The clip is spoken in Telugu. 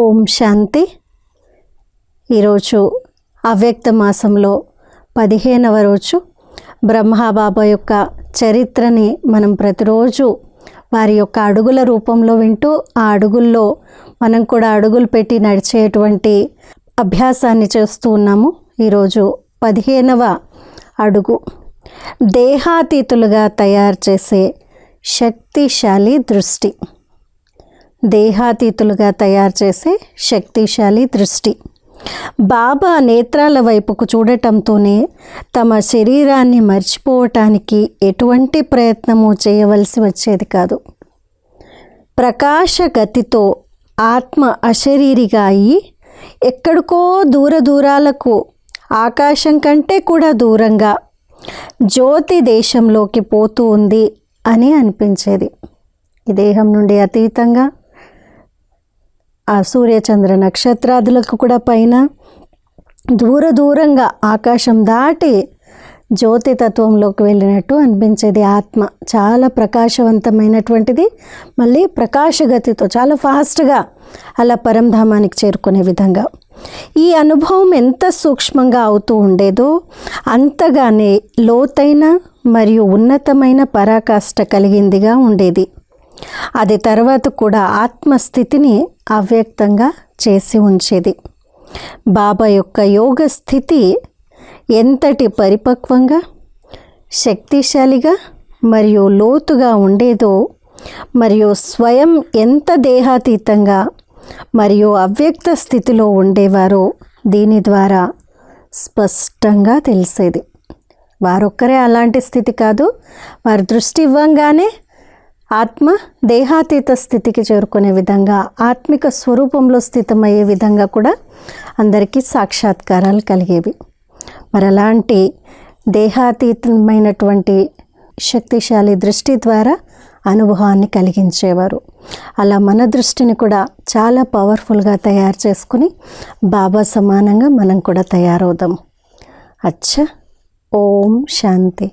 ఓం శాంతి. ఈరోజు అవ్యక్త మాసంలో పదిహేనవ రోజు బ్రహ్మబాబా యొక్క చరిత్రని మనం ప్రతిరోజు వారి యొక్క అడుగుల రూపంలో వింటూ ఆ అడుగుల్లో మనం కూడా అడుగులు పెట్టి నడిచేటువంటి అభ్యాసాన్ని చేస్తూ ఉన్నాము. ఈరోజు పదిహేనవ అడుగు. దేహాతీతులుగా తయారు చేసే శక్తిశాలి దృష్టి. దేహాతీతులుగా తయారు చేసే శక్తిశాలి దృష్టి. బాబా నేత్రాల వైపుకు చూడటంతోనే తమ శరీరాన్ని మర్చిపోవటానికి ఎటువంటి ప్రయత్నము చేయవలసి వచ్చేది కాదు. ప్రకాశ గతితో ఆత్మ అశరీరిగా అయి ఎక్కడికో దూర దూరాలకు ఆకాశం కంటే కూడా దూరంగా జ్యోతి దేశంలోకి పోతూ ఉంది అని అనిపించేది. ఈ దేహం నుండి అతీతంగా ఆ సూర్యచంద్ర నక్షత్రాదులకు కూడా పైన దూర దూరంగా ఆకాశం దాటి జ్యోతి తత్వంలోకి వెళ్ళినట్టు అనిపించేది ఆత్మ. చాలా ప్రకాశవంతమైనటువంటిది. మళ్ళీ ప్రకాశగతితో చాలా ఫాస్ట్గా అలా పరంధామానికి చేరుకునే విధంగా. ఈ అనుభవం ఎంత సూక్ష్మంగా అవుతూ ఉండేదో అంతగానే లోతైన మరియు ఉన్నతమైన పరాకాష్ట కలిగిందిగా ఉండేది. అది తర్వాత కూడా ఆత్మస్థితిని అవ్యక్తంగా చేసి ఉంచేది. బాబా యొక్క యోగ స్థితి ఎంతటి పరిపక్వంగా శక్తిశాలిగా మరియు లోతుగా ఉండేదో మరియు స్వయం ఎంత దేహాతీతంగా మరియు అవ్యక్త స్థితిలో ఉండేవారో దీని ద్వారా స్పష్టంగా తెలిసేది. వారొక్కరే అలాంటి స్థితి కాదు. వారి దృష్టి ఇవ్వంగానే ఆత్మ దేహాతీత స్థితికి చేరుకునే విధంగా ఆత్మిక స్వరూపంలో స్థితమయ్యే విధంగా కూడా అందరికీ సాక్షాత్కారాలు కలిగేవి. మరి అలాంటి దేహాతీతమైనటువంటి శక్తిశాలి దృష్టి ద్వారా అనుభవాన్ని కలిగించేవారు. అలా మన దృష్టిని కూడా చాలా పవర్ఫుల్గా తయారు చేసుకుని బాబా సమానంగా మనం కూడా తయారవుదాం. అచ్చా ఓం శాంతి.